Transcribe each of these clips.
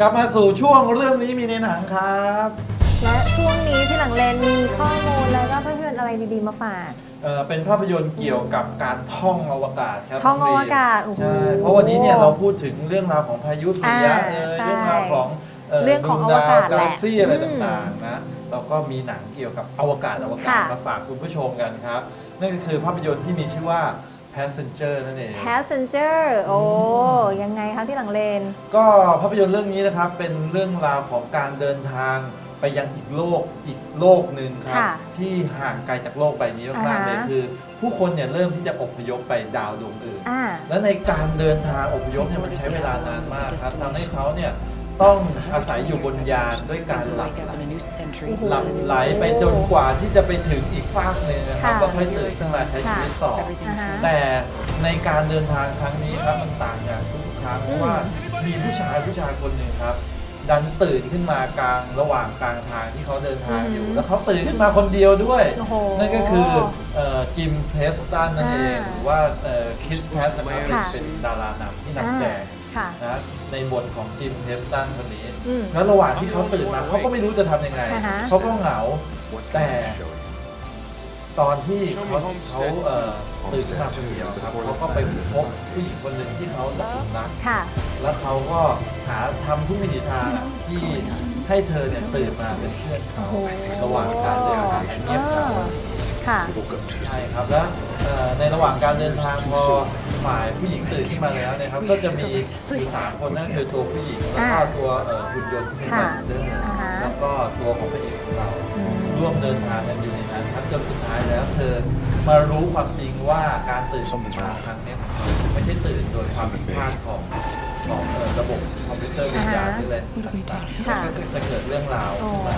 กลับมาสู่ช่วงเรื่องนี้มีในหนังครับ และช่วงนี้พี่หลังเลนมีข้อมูลแล้วก็ภาพยนตร์ อะไรดีๆมาฝากเอ่อเป็นภาพยนตร์เกี่ยวกับการท่องอวกาศครับท่องอวกาศน้โอ้โห ใช่เพราะวันนี้เนี่ยเราพูดถึงเรื่องราวของพายุสุริยะอ่าเอ่ยใช่เรื่องราวของเรื่องของดวดวอวกาศแหละกาแล็กซี่อะไรอืมต่างๆนะเราก็มีหนังเกี่ยวกับอวกาศอวกาศค่ะ มาฝากคุณผู้ชมกันครับ นั่นก็คือภาพยนตร์ที่มีชื่อว่า Passenger นั่นเอง Passenger โอ้ยังไงคะพี่หลังเลน ก็ภาพยนตร์เรื่องนี้นะครับเป็นเรื่องราวของการเดินทาง ไปยังอีกโลกอีกโลกหนึ่งครับ ค่ะที่ห่างไกลจากโลกใบนี้มากๆอ่าฮะ เลยคือ ผู้คนเนี่ยเริ่มที่จะอพยพไปดาวดวงอื่น อ่า และในการเดินทางอพยพเนี่ยมันใช้เวลานานมากครับทำให้เขาเนี่ยต้องอาศัยอยู่บนยานด้วยการหลับไหลโอ้โหหลับไหลไปจนกว่าที่จะไปถึงอีกฟากหนึ่งนะครับค่ะ ก็ค่อยตื่นขึ้นมาใช้ชีวิตต่อ อ่าฮะ แต่ในการเดินทางครั้งนี้ครับมันต่างจากทุกครั้งเพราะว่ามีผู้ชายผู้ชายคนหนึ่งครับ ดันตื่นขึ้นมากลางระหว่างกลางทางที่เขาเดินทางอยู่อือหือแล้วเขาตื่นขึ้นมาคนเดียวด้วยโอ้โหนั่นก็คือเอ่อจิมเพลสตันนั่นเองอ่าหรือว่าคิสแพสนะครับเป็นค่ะเป็นดารานำที่นำแสดงค่ะนะในบทของจิมเพลสตันคนนี้อืมแล้วระหว่างที่เขาตื่นมาเขาก็ไม่รู้จะทำยังไงอ่าฮะเขาก็เหงาแต่ตอนที่เขาเขาเอ่อตื่นขึ้นมาคนเดียวครับเขาก็ไปพบผู้หญิงคนหนึ่งที่เขาตกหลุมรักค่ะ แล้วเขาก็หาทำทุกวิถีทางอะที่ให้เธอเนี่ยตื่นมาเป็นเพื่อนเขาโอ้โหระหว่างการเดินทางอันเงียบเหงา ค่ะใช่ครับแล้วเอ่อในระหว่างการเดินทางพอฝ่ายผู้หญิงตื่นขึ้นมาแล้วเนะครับก็จะมีอยู่สามคนนั่นคือตัวผู้หญิงแล้วก็อ่าตัวเอ่อหุ่นยนต์ที่เป็นค่ะแบบเดิมอ่าฮะแล้วก็ตัวของพระเอกของเรา อืม ร่วมเดินทางกันอยู่ในนั้นครับจนสุดท้ายแล้วเธอมารู้ความจริงว่าการตื่นขึ้นมาครั้งเนี้ยของเธอไม่ใช่ตื่นโดยความผิดพลาดของของเอ่อ ระบบคอมพิวเตอร์วิญญาณหรืออะไรต่างๆค่ะก็คือจะเกิดเรื่องราวโอ้ขึ้นมา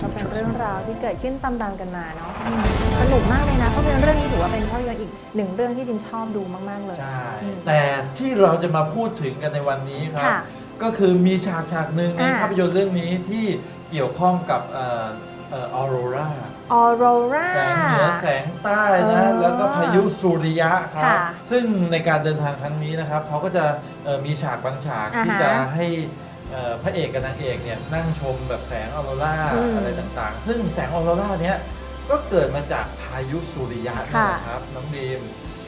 ก็เป็นเรื่องราวที่เกิดขึ้นตามๆกันมาเนาะอืมสนุกมากเลยนะภาพยนตร์เรื่องนี้ถือว่าเป็นภาพยนตร์อีกหนึ่งเรื่องที่ดิมชอบดูมากๆเลยใช่อืมแต่ที่เราจะมาพูดถึงกันในวันนี้ครับค่ะก็คือมีฉากฉากหนึ่งในอ่าภาพยนตร์เรื่องนี้ที่เกี่ยวข้องกับเอ่อเออโรราออโรราแสงเหนือแสงใต้นะเออแล้วก็พายุสุริยะครับค่ะซึ่งในการเดินทางครั้งนี้นะครับเขาก็จะเอ่อมีฉากบางฉากอ่าฮะที่จะให้เอ่อพระเอกกับนางเอกเนี่ยนั่งชมแบบแสงออโรราอืมอะไรต่างๆ ซึ่งแสงออโรราเนี้ยก็เกิดมาจากพายุสุริยะนี่ค่ะแหละครับน้องดีม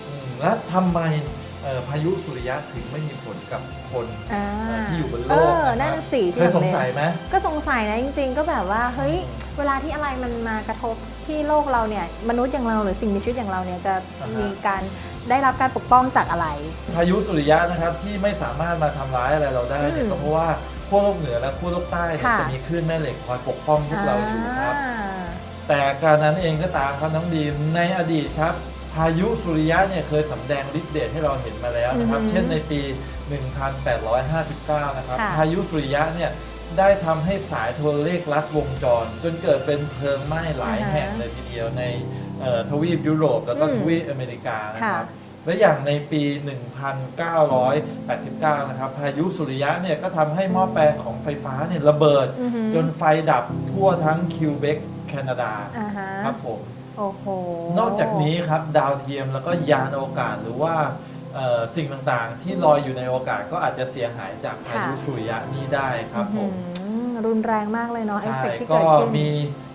อืมแล้วทำไมเอ่อพายุสุริยะถึงไม่มีผลกับคนอ่าเอ่อที่อยู่บนโลเอกอนะคนั่รันบสิเคยสงสัยไหมก็สงสัยนะจริง ๆ ก็แบบว่าเฮ้ย เวลาที่อะไรมันมากระทบที่โลกเราเนี่ยมนุษย์อย่างเราหรือสิ่งมีชีวิตอย่างเราเนี่ยจะอ่าฮะ มีการได้รับการปกป้องจากอะไร พายุสุริยะนะครับที่ไม่สามารถมาทำร้ายอะไรเราได้เนี่ยอืมก็เพราะว่าขั้วโลกเหนือและขั้วโลกใต้เนี่ยค่ะ จะมีคลื่นแม่เหล็กคอยปกป้องพวกเราอยู่ครับ อ่า แต่แต่การนั้นเองก็ตามครับน้องดีมในอดีตครับ พายุสุริยะเนี่ยเคยสำแดงฤทธิ์เดชให้เราเห็นมาแล้วนะครับ อือฮึเช่นในปี 1859 นะครับ ค่ะ พายุสุริยะเนี่ย ได้ทำให้สายโทรเลขลัดวงจร จนเกิดเป็นเพลิงไหม้หลายอ่าฮะแห่งเลยทีเดียวในเอ่อทวีปยุโรปแล้วก็อืมทวีปอเมริกานะครับ ค่ะและอย่างในปี 1989 นะครับ พายุสุริยะเนี่ยก็ทำให้หม้อแปลงของไฟฟ้าเนี่ยระเบิด อือหือ จนไฟดับทั่วทั้งคิวเบกแคนาดาอ่าฮะครับผม โอ้โห นอกจากนี้ครับ ดาวเทียมแล้วก็ยานอวกาศหรือว่า เอ่อสิ่งต่างๆ ที่ลอยอยู่ในอวกาศก็อาจจะเสียหายจากพายุค่ะสุริยะนี้ได้ครับผมอื้อหือรุนแรงมากเลยเนาะเอฟใช่เฟกต์ที่ก็เกิดขึ้นมี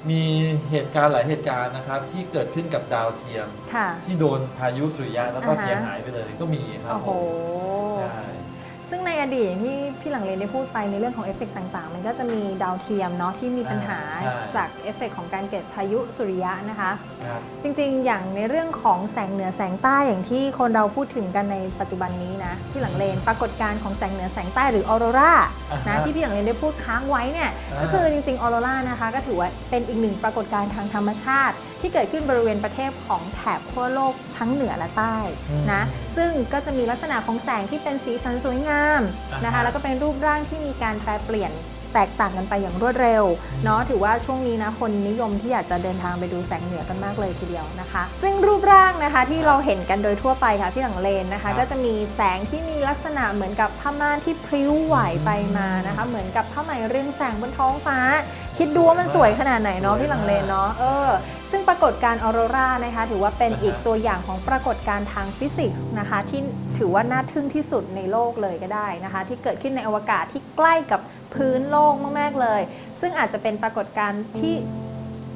มีเหตุการณ์หลายเหตุการณ์นะครับ ที่เกิดขึ้นกับดาวเทียม ค่ะ ที่โดนพายุสุริยะแล้วก็อ่าฮะ เสียหายไปเลยก็มีครับโอ้โหผมใช่ ซึ่งในอดีตอย่างที่พี่หลังเรียนได้พูดไปในเรื่องของเอฟเฟกต์ต่างๆ มันก็จะมีดาวเทียมเนาะที่มีปัญหาใช่ จากเอฟเฟกต์ของการเกิดพายุสุริยะนะคะ ครับ จริงๆ อย่างในเรื่องของแสงเหนือแสงใต้อย่างที่คนเราพูดถึงกันในปัจจุบันนี้นะที่หลังเลนปรากฏการณ์ของแสงเหนือแสงใต้หรือออโรราอ่าฮะนะที่พี่หลังเลนได้พูดค้างไว้เนี่ยอ่า ก็คือจริงๆออโรรานะคะ ก็ถือว่าเป็นอีกหนึ่งปรากฏการณ์ทางธรรมชาติที่เกิดขึ้นบริเวณประเทศของแถบขั้วโลกทั้งเหนือและใต้นะซึ่งก็จะมีลักษณะของแสงที่เป็นสีสันสวยงามนะคะอ่าฮะแล้วก็เป็นรูปร่างที่มีการแปรเปลี่ยนแแตกต่างกันไปอย่างรวดเร็วเนาะถือว่าช่วงนี้นะคนนิยมที่อยากจะเดินทางไปดูแสงเหนือกันมากเลยทีเดียวนะคะ ซึ่งรูปร่างนะคะที่เราเห็นกันโดยทั่วไปค่ะพี่หลังเลนนะครัคะบก็จะมีแสงที่มีลักษณะเหมือนกับผ้าม่านที่พริ้วไหวไปมานะคะ เหมือนกับผ้าไหมเรืองแสงบนท้องฟ้า คิดดูว่ามันสวยขนาดไหนเนาะพี่หลังเลนเนาะเออ ซึ่งปรากฏการณ์ออโรรานะคะถือว่าเป็นอีกตัวอย่างของปรากฏการณ์ทางฟิสิกส์นะคะที่ถือว่าน่าทึ่งที่สุดในโลกเลยก็ได้นะคะ ที่เกิดขึ้นในอวกาศที่ใกล้กับพื้นโลกมากๆเลย ซึ่งอาจจะเป็นปรากฏการณ์ที่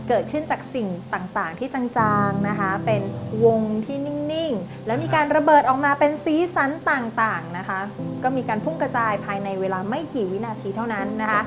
เกิดขึ้นจากสิ่งต่างๆ ที่จางๆนะคะ เป็นวงที่นิ่งๆ แล้วมีการระเบิดออกมาเป็นสีสันต่างๆนะคะ ก็มีการพุ่งกระจายภายในเวลาไม่กี่วินาทีเท่านั้นนะคะ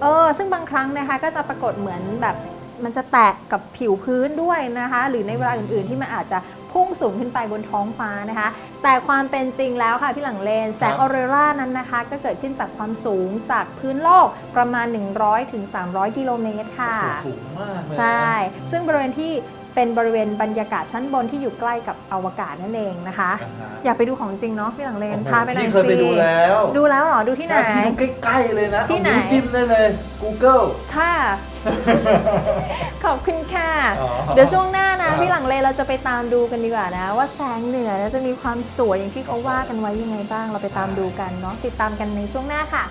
เออซึ่งบางครั้งนะคะก็จะปรากฏเหมือนแบบ มันจะแตะกับผิวพื้นด้วยนะคะ หรือในเวลาอื่นๆ ที่มันอาจจะพุ่งสูงขึ้นไปบนท้องฟ้านะคะ แต่ความเป็นจริงแล้วค่ะพี่หลังเลน แสงครับออโรรานั้นนะคะ ก็เกิดขึ้นจากความสูงจากพื้นโลกประมาณ 100-300ถึง300กิโลเมตรค่ะ สูงมากเลยนะ ใช่ ซึ่งบริเวณที่เป็นบริเวณบรรยากาศชั้นบนที่อยู่ใกล้กับอวกาศนั่นเองนะคะ อ่าฮะ อยากไปดูของจริงเนาะพี่หลังเลน โอ้โหพาไปหน่อยพี่เคยไปดูแล้วดูแล้วเหรอ ดูที่ไหน ใช่พี่ดูใกล้ๆเลยนะที่ไหน เอาวจิ้มได้เลย Google ค่ะ ขอบคุณค่ะ อ๋อเดี๋ยวช่วงหน้านะครับพี่หลังเลเราจะไปตามดูกันดีกว่านะ ว่าแสงเหนือจะมีความสวยอย่างที่เขาว่ากันไว้ยังไงบ้าง เราไปตามดูกันเนาะติดตามกันในช่วงหน้าค่ะ